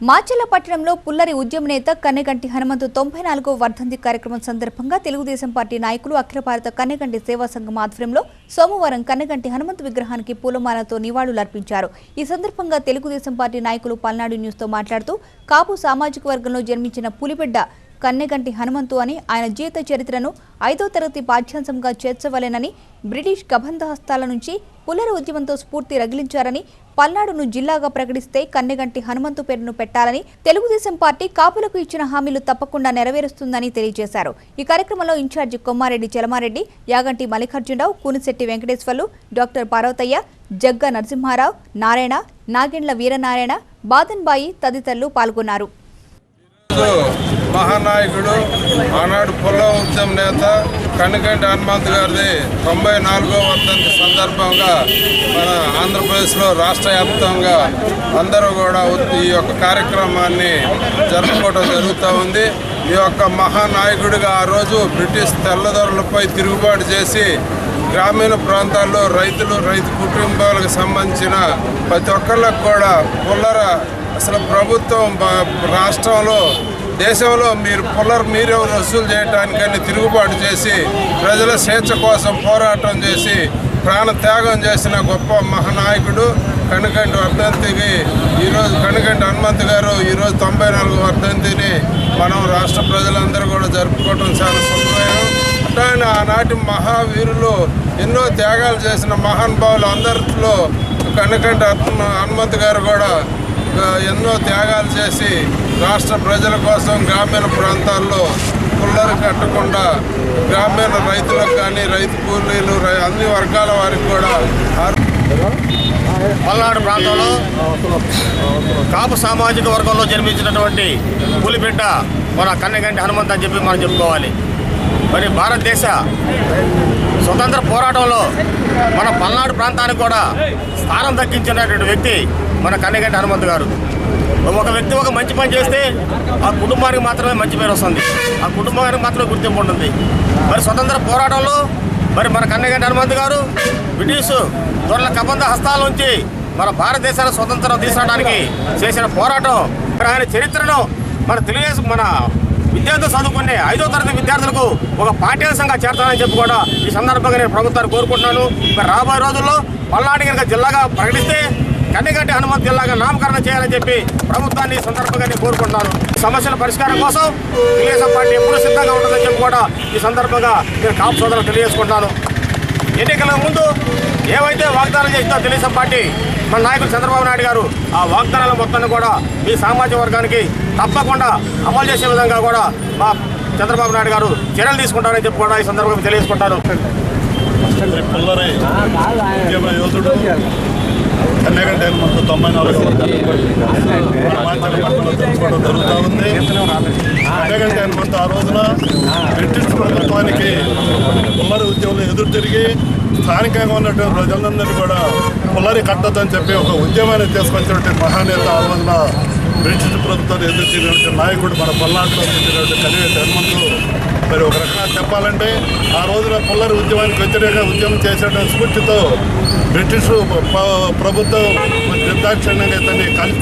మాచెల్ల పట్టణంలో పుల్లరి ఉద్యమ నేత కన్నెగంటి హనుమంతు తొంభై నాలుగో వర్ధంతి కార్యక్రమం సందర్భంగా తెలుగుదేశం పార్టీ నాయకులు అఖిల భారత కన్నెగంటి సేవా సంఘం ఆధ్వర్యంలో సోమవారం కన్నెగంటి హనుమంతు విగ్రహానికి పూలమాలతో నివాళులర్పించారు. ఈ సందర్భంగా తెలుగుదేశం పార్టీ నాయకులు పల్నాడు న్యూస్తో మాట్లాడుతూ కాపు సామాజిక వర్గంలో జన్మించిన పులిబిడ్డ కన్నెగంటి హనుమంతు అని ఆయన జీవిత చరిత్రను ఐదో తరగతి పాఠ్యాంశంగా చేర్చవలేనని బ్రిటిష్ కబంధ హస్తాల నుంచి పుల్లర ఉద్యమంతో స్ఫూర్తి రగిలించారని పల్నాడును జిల్లాగా ప్రకటిస్తే కన్నెగంటి హనుమంతు పేరును పెట్టాలని తెలుగుదేశం పార్టీ కాపులకు ఇచ్చిన హామీలు తప్పకుండా నెరవేరుస్తుందని తెలియజేశారు. ఈ కార్యక్రమంలో ఇన్ఛార్జి కొమ్మారెడ్డి చలమారెడ్డి యాగంటి మల్లికార్జునరావు కూనిశెట్టి వెంకటేశ్వర్లు డాక్టర్ పార్వతయ్య జగ్గ నరసింహారావు నారాయణ నాగెండ్ల వీరనారాయణ బాదన్బాయి తదితరులు పాల్గొన్నారు. మహానాయకుడు ఆనాడు పుల్ల ఉద్యమ నేత కనికంటి హనుమంత్ గారిది తొంభై నాలుగో వర్ధంతి సందర్భంగా మన ఆంధ్రప్రదేశ్లో రాష్ట్ర వ్యాప్తంగా అందరూ కూడా ఈ యొక్క కార్యక్రమాన్ని జరుపుకోవడం జరుగుతూ ఉంది. ఈ యొక్క మహానాయకుడిగా ఆ రోజు బ్రిటిష్ తెల్లదొరలపై తిరుగుబాటు చేసి గ్రామీణ ప్రాంతాల్లో రైతులు రైతు కుటుంబాలకు సంబంధించిన ప్రతి ఒక్కళ్ళకు కూడా పుల్లర అసలు ప్రభుత్వం రాష్ట్రంలో దేశంలో మీరు పుల్లర్ మీరే వసూలు చేయటానికని తిరుగుబాటు చేసి ప్రజల స్వేచ్ఛ కోసం పోరాటం చేసి ప్రాణ త్యాగం చేసిన గొప్ప మహానాయకుడు కనుకంటి వర్ధంతికి ఈరోజు కనుకంటి హనుమంత్ గారు ఈరోజు తొంభై నాలుగు వర్ధంతిని మనం రాష్ట్ర ప్రజలందరూ కూడా జరుపుకోవడం చాలా శుభ్రమైన అట్లానే ఆనాటి మహావీరులు ఎన్నో త్యాగాలు చేసిన మహానుభావులు అందరిలో కనుకంటి హనుమంత్ గారు కూడా ఎన్నో త్యాగాలు చేసి రాష్ట్ర ప్రజల కోసం గ్రామీణ ప్రాంతాల్లో కుళ్ళరు కట్టకుండా గ్రామీణ రైతులకు కానీ రైతు కూలీలు రై- అన్ని వర్గాల వారికి కూడా పల్నాడు ప్రాంతంలో కాపు సామాజిక వర్గంలో జన్మించినటువంటి పులిబిడ్డ మన కన్నగంటి హనుమంత్ అని చెప్పి మనం చెప్పుకోవాలి. మరి భారతదేశ స్వతంత్ర పోరాటంలో మన పల్నాడు ప్రాంతానికి కూడా స్థానం దక్కించినటువంటి వ్యక్తి మన కన్నెగంటి హనుమంత్ గారు. ఒక వ్యక్తి ఒక మంచి పని చేస్తే ఆ కుటుంబానికి మాత్రమే మంచి పేరు వస్తుంది. ఆ కుటుంబానికి మాత్రమే గుర్తింపు ఉంటుంది. మరి స్వతంత్ర పోరాటంలో మరి మన కన్నెగంటి హనుమంత్ గారు బ్రిటిష్ దొరల కబంధ హస్తాల నుంచి మన భారతదేశాన్ని స్వతంత్రం తీసుకురావడానికి చేసిన పోరాటం మరి ఆయన చరిత్రను మన తెలుగుదేశం మన విద్యార్థులు చదువుకునే ఐదో తరగతి విద్యార్థులకు ఒక పాఠ్యాంశంగా చేర్చాలని చెప్పి కూడా ఈ సందర్భంగా నేను ప్రభుత్వాన్ని కోరుకుంటున్నాను. మరి రాబోయే రోజుల్లో పల్నాడు కనుక జిల్లాగా ప్రకటిస్తే కన్నిగంటి హనుమంత్ జిల్లాగా నామకరణం చేయాలని చెప్పి ప్రభుత్వాన్ని ఈ సందర్భంగా నేను కోరుకుంటున్నాను. సమస్యల పరిష్కారం కోసం తెలుగుదేశం పార్టీ ఎప్పుడూ సిద్ధంగా ఉంటుందని చెప్పి కూడా ఈ సందర్భంగా నేను కాపు సోదరులు తెలియజేసుకుంటున్నాను. ఎన్నికల ముందు ఏవైతే వాగ్దానం చేసిందో తెలుగుదేశం పార్టీ మన నాయకుడు చంద్రబాబు నాయుడు గారు ఆ వాగ్దానాల మొత్తాన్ని కూడా మీ సామాజిక వర్గానికి తప్పకుండా అమలు చేసే విధంగా కూడా మా చంద్రబాబు నాయుడు గారు చర్యలు తీసుకుంటారని చెప్పి కూడా ఈ సందర్భంగా తెలియజేసుకుంటారు. శ్రీ తొంభై నాలుగు తెలుసుకోవడం జరుగుతూ ఉంది. ఎందుకంటే హనుమంతు ఆ రోజున బ్రిటిష్ ప్రభుత్వానికి పుల్లరి ఉద్యమంలో ఎదురు తిరిగి స్థానికంగా ఉన్నటువంటి ప్రజలందరినీ కూడా పుల్లరి కట్టద్దని చెప్పి ఒక ఉద్యమాన్ని తీసుకొచ్చినటువంటి మహానేత ఆ రోజున బ్రిటిష్ ప్రభుత్వాన్ని ఎదురు తిరిగినటువంటి నాయకుడు మన పల్నాడులో వచ్చినటువంటి కలివే హనుమంతు మరి ఒక రకంగా చెప్పాలంటే ఆ రోజున పుల్లరి ఉద్యమానికి వ్యతిరేక ఉద్యమం చేసేటువంటి స్ఫూర్తితో బ్రిటిష్ ప్రభుత్వం నిర్దాక్షిణ్యంగా ఇతన్ని కలిసి